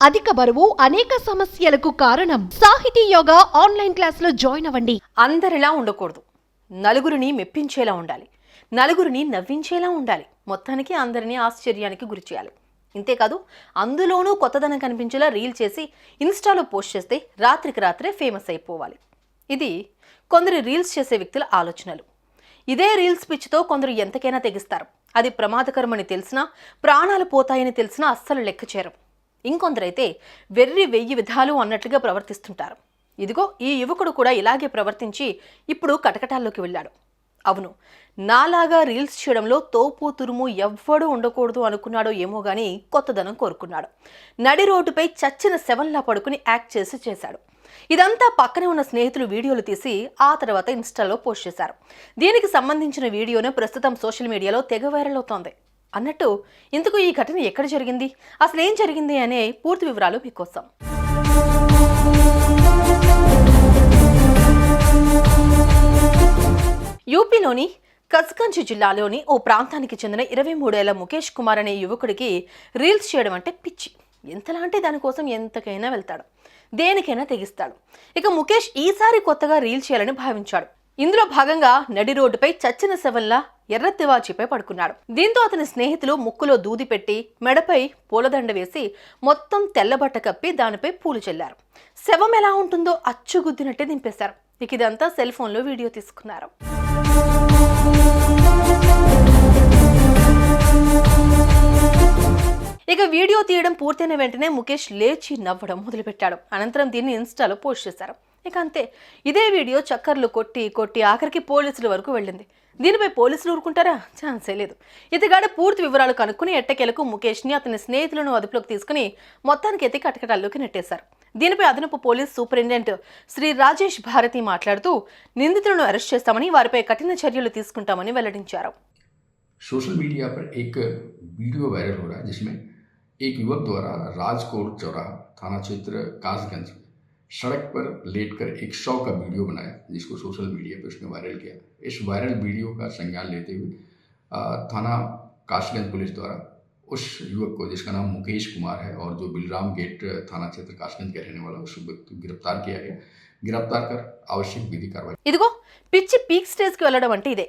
అధిక బరువు అనేక సమస్యలకు కారణం. సాహితీ యోగా ఆన్లైన్ క్లాసులో జాయిన్ అవ్వండి. అందరిలా ఉండకూడదు. నలుగురిని మెప్పించేలా ఉండాలి. నలుగురిని నవ్వించేలా ఉండాలి. మొత్తానికి అందరినీ ఆశ్చర్యానికి గురి చేయాలి. ఇంతేకాదు అందులోనూ కొత్తదనం కనిపించేలా రీల్ చేసి ఇన్స్టాలో పోస్ట్ చేస్తే రాత్రికి రాత్రే ఫేమస్ అయిపోవాలి. ఇది కొందరు రీల్స్ చేసే వ్యక్తుల ఆలోచనలు. ఇదే రీల్స్ పిచ్చితో కొందరు ఎంతకైనా తెగిస్తారు. అది ప్రమాదకరమని తెలిసినా ప్రాణాలు పోతాయని తెలిసినా అస్సలు లెక్క చేరం ఇంకొందరైతే వెర్రి వెయ్యి విధాలు అన్నట్లుగా ప్రవర్తిస్తుంటారు. ఇదిగో ఈ యువకుడు కూడా ఇలాగే ప్రవర్తించి ఇప్పుడు కటకటాల్లోకి వెళ్ళాడు. అవును నాలాగా రీల్స్ చేయడంలో తోపు తురుము ఎవ్వడూ ఉండకూడదు అనుకున్నాడో ఏమో కానీ కొత్తదనం కోరుకున్నాడు. నడి రోడ్డుపై చచ్చిన శవంలా పడుకుని యాక్ట్ చేసి చేశాడు. ఇదంతా పక్కనే ఉన్న స్నేహితులు వీడియోలు తీసి ఆ తర్వాత ఇన్స్టాలో పోస్ట్ చేశారు. దీనికి సంబంధించిన వీడియోను ప్రస్తుతం సోషల్ మీడియాలో తెగ వైరల్ అవుతోంది. అన్నట్టు ఇందుకు ఈ ఘటన ఎక్కడ జరిగింది? అసలు ఏం జరిగింది అనే పూర్తి వివరాలు మీకోసం. యూపీలోని కస్గంజ్ జిల్లాలోని ఓ ప్రాంతానికి చెందిన ఇరవై మూడేళ్ళ ముఖేష్ కుమార్ అనే యువకుడికి రీల్స్ చేయడం అంటే పిచ్చి. ఎంతలా అంటే దానికోసం ఎంతకైనా వెళ్తాడు. దేనికైనా తెగిస్తాడు. ఇక ముఖేష్ ఈసారి కొత్తగా రీల్ చేయాలని భావించాడు. ఇందులో భాగంగా నడి రోడ్డుపై చచ్చిన శవంలా ఎర్ర తివాచీపై పడుకున్నాడు. దీంతో అతని స్నేహితులు ముక్కులో దూది పెట్టి మెడపై పూలదండ వేసి మొత్తం తెల్లబట్ట కప్పి దానిపై పూలు చల్లారు. శవం ఎలా ఉంటుందో అచ్చుగుద్దినట్టే దింపేశారు. ఇక ఇదంతా సెల్ ఫోన్లో వీడియో తీసుకున్నారు. ఇక వీడియో తీయడం పూర్తయిన వెంటనే ముఖేష్ లేచి నవ్వడం మొదలుపెట్టాడు. అనంతరం దీన్ని ఇన్స్టాలో పోస్ట్ చేశారు. ఇక అంతే ఇదే వీడియో చక్కర్లు కొట్టి కొట్టి ఆఖరికి పోలీసుల వరకు వెళ్ళింది దీనిపై పోలీసులు ఊరుకుంటారా ఛాన్సే లేదు ఇతగాడు పూర్తి వివరాలు కనుక్కుని ఎట్టకేలకు ముఖేష్ని అతని స్నేహితులను అదుపులోకి తీసుకుని మొత్తానికి ఎత్తి కటకటాల్లోకి నెట్టేశారు దీనిపై అదనపు పోలీస్ సూపరింటెండెంట్ శ్రీ రాజేష్ భారతి మాట్లాడుతూ నిందితులను అరెస్ట్ చేస్తామని వారిపై కఠిన చర్యలు తీసుకుంటామని వెల్లడించారు सोशल मीडिया पर एक वीडियो वायरल हो रहा है जिसमें एक युवक द्वारा राजकोट चौराहा थाना क्षेत्र कासगंज में सड़क पर लेटकर एक शव का वीडियो बनाया जिसको सोशल मीडिया पर उसने वायरल किया इस वायरल वीडियो का संज्ञान लेते हुए अ, थाना कासगंज पुलिस द्वारा उस युवक को जिसका नाम मुकेश कुमार है और जो बिलराम गेट थाना क्षेत्र कासगंज का रहने वाला उस व्यक्ति को गिरफ्तार किया गया गिरफ्तार कर आवश्यक विधि कार्रवाई ఇదిగో పిచ్చి పీక్ స్టేజ్కి వెళ్ళడం అంటే ఇదే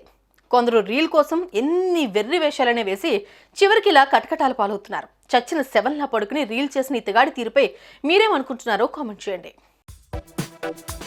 కొందరు రీల్ కోసం ఎన్ని వెర్రి వేషాలనే వేసి చివరికి ఇలా కటకటాలు పాలవుతున్నారు చచ్చిన సెవెన్లా పడుకుని రీల్ చేసిన ఇతగాడి తీరుపై మీరేమనుకుంటున్నారో కామెంట్ చేయండి Música